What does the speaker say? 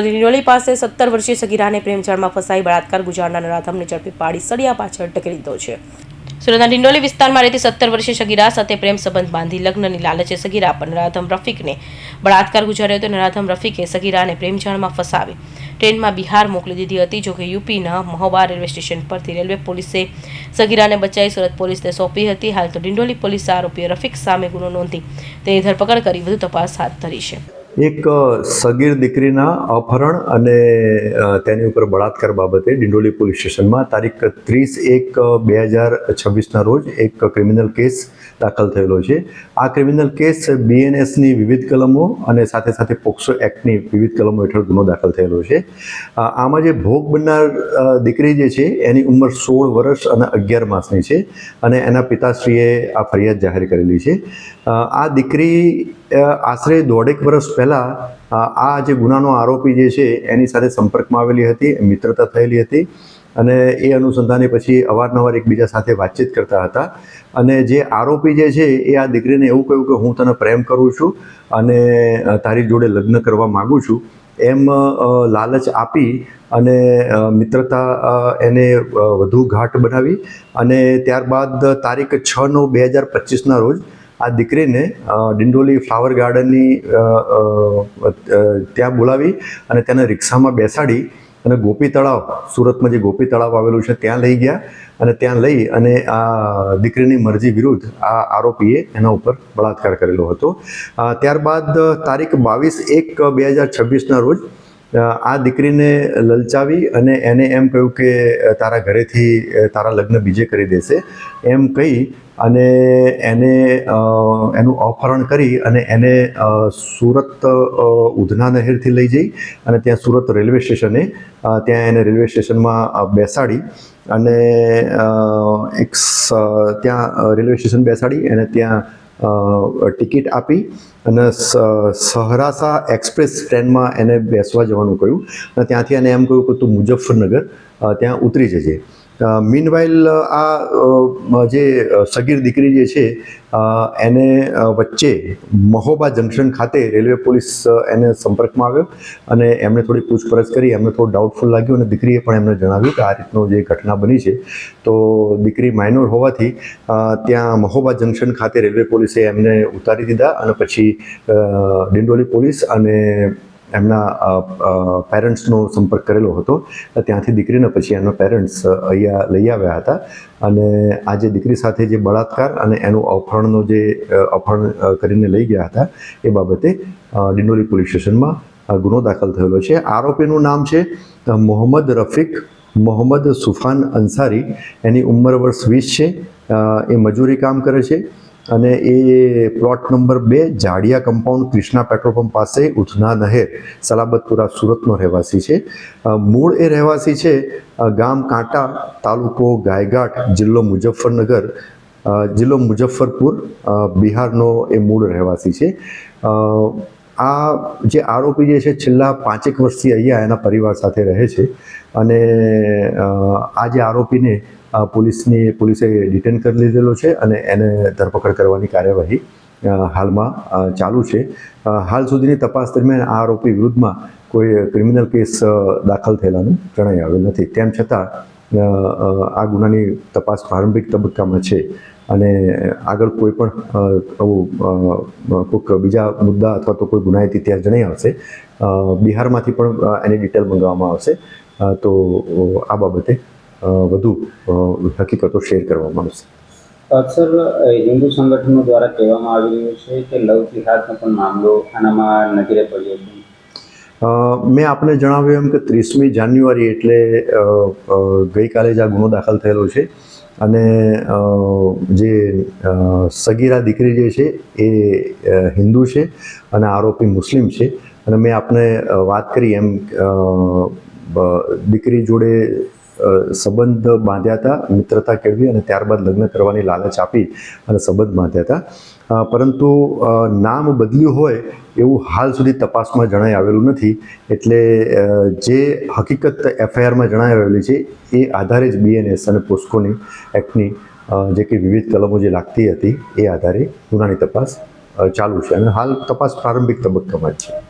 ડિંડોલી પાસે સત્તર વર્ષીય સગીરાને પ્રેમજાળમાં ફસાઈ બળાત્કાર ગુજારનાર નરાધમને ઝડપી પાડી સળિયા પાછળ ઢકેલી દીધો છે. સુરતના ડિંડોલી વિસ્તારમાં રહેતી સત્તર વર્ષીય સગીરા સાથે પ્રેમ સંબંધ બાંધી લગ્નની લાલચે સગીરા પર નરાધમ રફીકને બળાત્કાર ગુજાર્યો હતો. નરાધમ રફીકે સગીરાને પ્રેમજાળમાં ફસાવી ટ્રેનમાં બિહાર મોકલી દીધી હતી. જોકે યુપીના મહોબા રેલવે સ્ટેશન પરથી રેલવે પોલીસે સગીરાને બચાવી સુરત પોલીસને સોંપી હતી. હાલ તો ડિંડોલી પોલીસે આરોપી રફીક સામે ગુનો નોંધી તેની ધરપકડ કરી વધુ તપાસ હાથ ધરી છે. એક સગીર દીકરીના અપહરણ અને તેની ઉપર બળાત્કાર બાબતે ડિંડોલી પોલીસ સ્ટેશનમાં તારીખ ત્રીસ એક બે હજાર છવ્વીસના રોજ એક ક્રિમિનલ કેસ દાખલ થયેલો છે. આ ક્રિમિનલ કેસ બીએનએસની વિવિધ કલમો અને સાથે સાથે પોક્સો એક્ટની વિવિધ કલમો હેઠળ ગુનો દાખલ થયેલો છે. આમાં જે ભોગ બનનાર દીકરી જે છે, એની ઉંમર સોળ વર્ષ અને અગિયાર માસની છે અને એના પિતાશ્રીએ આ ફરિયાદ જાહેર કરેલી છે. આ દીકરી આશરે દોઢેક વર્ષ પહેલાં આ જે ગુનાનો આરોપી જે છે, એની સાથે સંપર્કમાં આવેલી હતી મિત્રતા થયેલી હતી અને એ અનુસંધાને પછી અવારનવાર એકબીજા સાથે વાતચીત કરતા હતા. અને જે આરોપી જે છે, એ આ દીકરીને એવું કહ્યું કે હું તને પ્રેમ કરું છું અને તારી જોડે લગ્ન કરવા માગું છું. એમ લાલચ આપી અને મિત્રતા એને વધુ ઘાટ બનાવી અને ત્યારબાદ તારીખ છ નવ બે હજાર પચીસના રોજ આ દીકરીને ડિંડોલી ફ્લાવર ગાર્ડનની ત્યાં બોલાવી અને તેને રિક્ષામાં બેસાડી અને ગોપી તળાવ, સુરતમાં જે ગોપી તળાવ આવેલું છે, ત્યાં લઈ ગયા અને ત્યાં લઈ અને આ દીકરીની મરજી વિરુદ્ધ આ આરોપીએ એના ઉપર બળાત્કાર કરેલો હતો. ત્યારબાદ તારીખ બાવીસ એક બે હજાર છવ્વીસના રોજ આ દીકરીને લલચાવી અને એને એમ કહ્યું કે, તારા ઘરેથી, તારા લગ્ન બીજે કરી દેશે. એમ કહી અને એને એનું અપહરણ કરી અને એને સુરત ઉધના નહેરથી લઈ જઈ અને ત્યાં સુરત રેલવે સ્ટેશને ત્યાં એને રેલવે સ્ટેશનમાં બેસાડી અને એક ત્યાં રેલવે સ્ટેશન બેસાડી અને ત્યાં ટિકિટ આપી અને સહરાસા એક્સપ્રેસ ટ્રેનમાં એને બેસવા જવાનું કહ્યું. અને ત્યાંથી એને એમ કહ્યું કે તું મુઝફ્ફરનગર ત્યાં ઉતરી જજે. મીનવાઇલ આ જે સગીર દીકરી જે છે એને વચ્ચે મહોબા જંકશન ખાતે રેલવે પોલીસ એને સંપર્કમાં આવ્યો અને એમણે થોડી પૂછપરછ કરી, એમને થોડું ડાઉટફુલ લાગ્યું અને દીકરીએ પણ એમને જણાવ્યું કે આ રીતનો જે ઘટના બની છે. તો દીકરી માઇનોર હોવાથી ત્યાં મહોબા જંકશન ખાતે રેલવે પોલીસે એમને ઉતારી દીધા અને પછી દિંડોલી પોલીસ અને એમના પેરેન્ટ્સનો સંપર્ક કરેલો હતો. ત્યાંથી દીકરીને પછી એમના પેરેન્ટ્સ અહીંયા લઈ આવ્યા હતા. અને આ જે દીકરી સાથે જે બળાત્કાર અને એનું અપહરણનો જે અ, અપહરણ કરીને લઈ ગયા હતા એ બાબતે ડિંડોલી પોલીસ સ્ટેશનમાં ગુનો દાખલ થયેલો છે. આરોપીનું નામ છે મોહમ્મદ રફીક મોહમ્મદ સુફાન અંસારી. એની ઉંમર વર્ષ વીસ છે. એ મજૂરી કામ કરે છે. અને એ પ્લોટ નંબર બે Jadiya compound Krishna petrol pump પાસે ઉધના નહેર, સલાબતપુરા, સુરતનો રહેવાસી છે. મૂળ એ રહેવાસી છે ગામ કાંટા તાલુકો ગાયઘાટ, જિલ્લો મુઝફ્ફરનગર જિલ્લો મુઝફ્ફરપુર બિહારનો એ મૂળ રહેવાસી છે. આ જે આરોપી જે છે છેલ્લા પાંચેક વર્ષથી અહીંયા એના પરિવાર સાથે રહે છે અને આ જે આરોપીને પોલીસની, પોલીસે ડિટેન કરી લીધેલો છે અને એને ધરપકડ કરવાની કાર્યવાહી હાલમાં ચાલુ છે. હાલ સુધીની તપાસ દરમિયાન આ આરોપી વિરુદ્ધમાં કોઈ ક્રિમિનલ કેસ દાખલ થયેલાનું જણાઈ આવેલ નથી. તેમ છતાં આ ગુનાની તપાસ પ્રારંભિક તબક્કામાં છે. અને આગળ કોઈ પણ આવું કોઈક બીજા મુદ્દા અથવા તો કોઈ ગુનાહિત ઇતિહાસ જણાઈ આવશે બિહારમાંથી પણ એની ડિટેલ મંગાવવામાં આવશે તો આ બાબતે વધુ હકીકતો શેર કરવામાં આવશે. અક્ષર હિન્દુ સંગઠનો દ્વારા કહેવામાં આવી રહ્યું છે કે લવ જિહાદનો પણ મામલો આનામાં નજરે પડ્યો છે. મેં આપને જણાવ્યું એમ કે ત્રીસમી જાન્યુઆરી એટલે ગઈકાલે જ આ ગુનો દાખલ થયેલો છે. અને જે સગીરા દીકરી જે છે એ હિન્દુ છે અને આરોપી મુસ્લિમ છે. અને મેં આપને વાત કરી એમ દીકરી જોડે સંબંધ બાંધ્યા હતા, મિત્રતા કેળવી અને ત્યારબાદ લગ્ન કરવાની લાલચ આપી અને સંબંધ બાંધ્યા હતા. પરંતુ નામ બદલ્યું હોય એવું હાલ સુધી તપાસમાં જણાઈ આવેલું નથી. એટલે જે હકીકત એફઆઈઆરમાં જણાઈ આવેલી છે, એ આધારે જ બીએનએસ અને પોસ્કોની એક્ટની જે કે વિવિધ કલમો જે લાગતી હતી, એ આધારે ગુનાની તપાસ ચાલુ છે. અને હાલ તપાસ પ્રારંભિક તબક્કામાં જ છે.